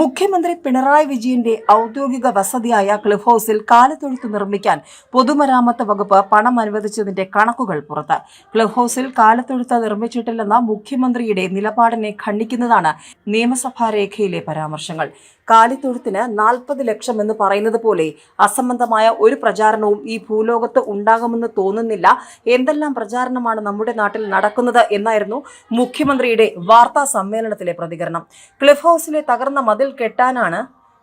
മുഖ്യമന്ത്രി പിണറായി വിജയന്റെ ഔദ്യോഗിക വസതിയായ ക്ലിഫ് ഹൌസിൽ കാലത്തൊഴുത്ത് നിർമ്മിക്കാൻ പൊതുമരാമത്ത് വകുപ്പ് പണം അനുവദിച്ചതിന്റെ കണക്കുകൾ പുറത്ത്. ക്ലിഫ് ഹൌസിൽ കാലത്തൊഴുത്ത് നിർമ്മിച്ചിട്ടില്ലെന്ന മുഖ്യമന്ത്രിയുടെ നിലപാടിനെ ഖണ്ഡിക്കുന്നതാണ് നിയമസഭാ രേഖയിലെ പരാമർശങ്ങൾ. കാലിത്തൊഴുത്തിന് നാൽപ്പത് ലക്ഷം എന്ന് പറയുന്നത് പോലെ അസംബന്ധമായ ഒരു പ്രചാരണവും ഈ ഭൂലോകത്ത് ഉണ്ടാകുമെന്ന് തോന്നുന്നില്ല. എന്തെല്ലാം പ്രചാരണമാണ് നമ്മുടെ നാട്ടിൽ നടക്കുന്നത് എന്നായിരുന്നു മുഖ്യമന്ത്രിയുടെ വാർത്താ സമ്മേളനത്തിലെ പ്രതികരണം. ക്ലിഫ് ഹൌസിലെ തകർന്ന മതിൽ കെട്ടാനാണ്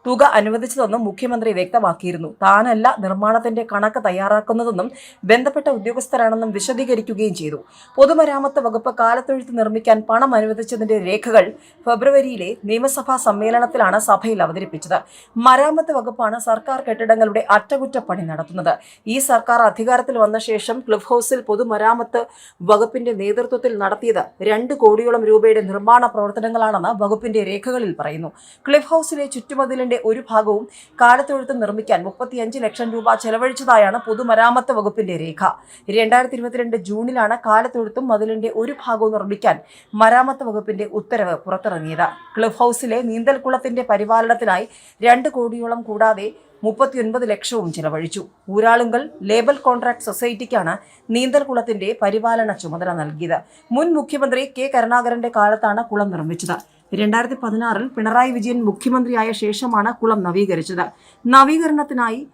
തുക അനുവദിച്ചതെന്നും മുഖ്യമന്ത്രി വ്യക്തമാക്കിയിരുന്നു. താനല്ല നിർമ്മാണത്തിന്റെ കണക്ക് തയ്യാറാക്കുന്നതെന്നും ബന്ധപ്പെട്ട ഉദ്യോഗസ്ഥരാണെന്നും വിശദീകരിക്കുകയും ചെയ്തു. പൊതുമരാമത്ത് വകുപ്പ് കാലത്തൊഴുത്ത് നിർമ്മിക്കാൻ പണം അനുവദിച്ചതിന്റെ രേഖകൾ ഫെബ്രുവരിയിലെ നിയമസഭാ സമ്മേളനത്തിലാണ് സഭയിൽ അവതരിപ്പിച്ചത്. മരാമത്ത് വകുപ്പാണ് സർക്കാർ കെട്ടിടങ്ങളുടെ അറ്റകുറ്റപ്പണി നടത്തുന്നത്. ഈ സർക്കാർ അധികാരത്തിൽ വന്ന ശേഷം ക്ലിഫ് ഹൗസിൽ പൊതുമരാമത്ത് വകുപ്പിന്റെ നേതൃത്വത്തിൽ നടത്തിയത് രണ്ട് കോടിയോളം രൂപയുടെ നിർമ്മാണ പ്രവർത്തനങ്ങളാണെന്ന് വകുപ്പിന്റെ രേഖകളിൽ പറയുന്നു. ക്ലിഫ് ഹൗസിലെ ചുറ്റുമതിലിന്റെ ഒരു ഭാഗവും കാലത്തൊഴുത്ത് നിർമ്മിക്കാൻ മുപ്പത്തിയഞ്ച് ലക്ഷം രൂപ ചെലവഴിച്ചതായാണ് പൊതുമരാമത്ത് വകുപ്പിന്റെ രേഖ. രണ്ടായിരത്തി ഇരുപത്തിരണ്ട് ജൂണിലാണ് കാലത്തൊഴുത്തും മതിലിന്റെ ഒരു ഭാഗവും നിർമ്മിക്കാൻ മരാമത്ത് വകുപ്പിന്റെ ഉത്തരവ് പുറത്തിറങ്ങിയത്. ക്ലബ് ഹൌസിലെ നീന്തൽക്കുളത്തിന്റെ പരിപാലനത്തിനായി രണ്ട് കോടിയോളം കൂടാതെ മുപ്പത്തിയൊൻപത് ലക്ഷവും ചെലവഴിച്ചു. ഊരാളുങ്കൽ ലേബൽ കോൺട്രാക്ട് സൊസൈറ്റിക്കാണ് നീന്തൽക്കുളത്തിന്റെ പരിപാലന ചുമതല നൽകിയത്. മുൻ മുഖ്യമന്ത്രി കെ കരുണാകരന്റെ കാലത്താണ് കുളം നിർമ്മിച്ചത്. രണ്ടായിരത്തി പതിനാറിൽ പിണറായി വിജയൻ മുഖ്യമന്ത്രിയായ ശേഷമാണ് കുളം നവീകരിച്ചത്. നവീകരണത്തിനായി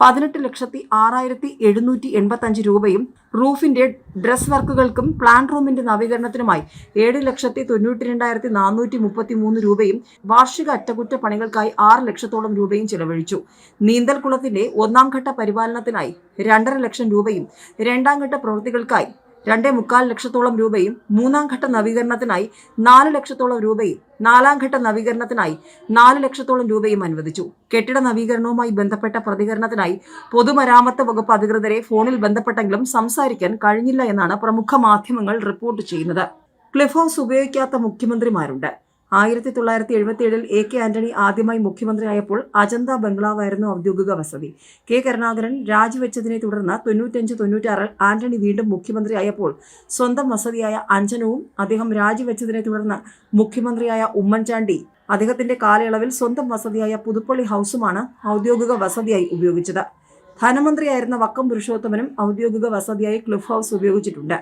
പതിനെട്ട് ലക്ഷത്തി ആറായിരത്തി എഴുന്നൂറ്റി എൺപത്തഞ്ച് രൂപയും റൂഫിന്റെ ഡ്രസ് വർക്കുകൾക്കും പ്ലാൻ റൂമിന്റെ നവീകരണത്തിനുമായി ഏഴ് ലക്ഷത്തി തൊണ്ണൂറ്റി രണ്ടായിരത്തി നാനൂറ്റി മുപ്പത്തി മൂന്ന് രൂപയും വാർഷിക അറ്റകുറ്റപ്പണികൾക്കായി ആറ് ലക്ഷത്തോളം രൂപയും ചെലവഴിച്ചു. നീന്തൽക്കുളത്തിന്റെ ഒന്നാം ഘട്ട പരിപാലനത്തിനായി രണ്ടര ലക്ഷം രൂപയും രണ്ടാം ഘട്ട പ്രവൃത്തികൾക്കായി രണ്ടേ മുക്കാൽ ലക്ഷത്തോളം രൂപയും മൂന്നാം ഘട്ട നവീകരണത്തിനായി നാല് ലക്ഷത്തോളം രൂപയും നാലാം ഘട്ട നവീകരണത്തിനായി നാല് ലക്ഷത്തോളം രൂപയും അനുവദിച്ചു. കെട്ടിട നവീകരണവുമായി ബന്ധപ്പെട്ട പ്രതികരണത്തിനായി പൊതുമരാമത്ത് വകുപ്പ് അധികൃതരെ ഫോണിൽ ബന്ധപ്പെട്ടെങ്കിലും സംസാരിക്കാൻ കഴിഞ്ഞില്ല എന്നാണ് പ്രമുഖ മാധ്യമങ്ങൾ റിപ്പോർട്ട് ചെയ്യുന്നത്. ക്ലിഫ് ഹൗസ് ഉപയോഗിക്കാത്ത മുഖ്യമന്ത്രിമാരുണ്ട്. ആയിരത്തി തൊള്ളായിരത്തി എഴുപത്തിയേഴിൽ എ കെ ആന്റണി ആദ്യമായി മുഖ്യമന്ത്രിയായപ്പോൾ അജന്ത ബംഗ്ലാവായിരുന്നു ഔദ്യോഗിക വസതി. കെ കരുണാകരൻ രാജിവെച്ചതിനെ തുടർന്ന് തൊണ്ണൂറ്റഞ്ച് തൊണ്ണൂറ്റാറിൽ ആന്റണി വീണ്ടും മുഖ്യമന്ത്രിയായപ്പോൾ സ്വന്തം വസതിയായ അഞ്ജനവും അദ്ദേഹം രാജിവെച്ചതിനെ തുടർന്ന് മുഖ്യമന്ത്രിയായ ഉമ്മൻചാണ്ടി അദ്ദേഹത്തിന്റെ കാലയളവിൽ സ്വന്തം വസതിയായ പുതുപ്പള്ളി ഹൗസുമാണ് ഔദ്യോഗിക വസതിയായി ഉപയോഗിച്ചത്. ധനമന്ത്രിയായിരുന്ന വക്കം പുരുഷോത്തമനും ഔദ്യോഗിക വസതിയായി ക്ലിഫ് ഹൗസ് ഉപയോഗിച്ചിട്ടുണ്ട്.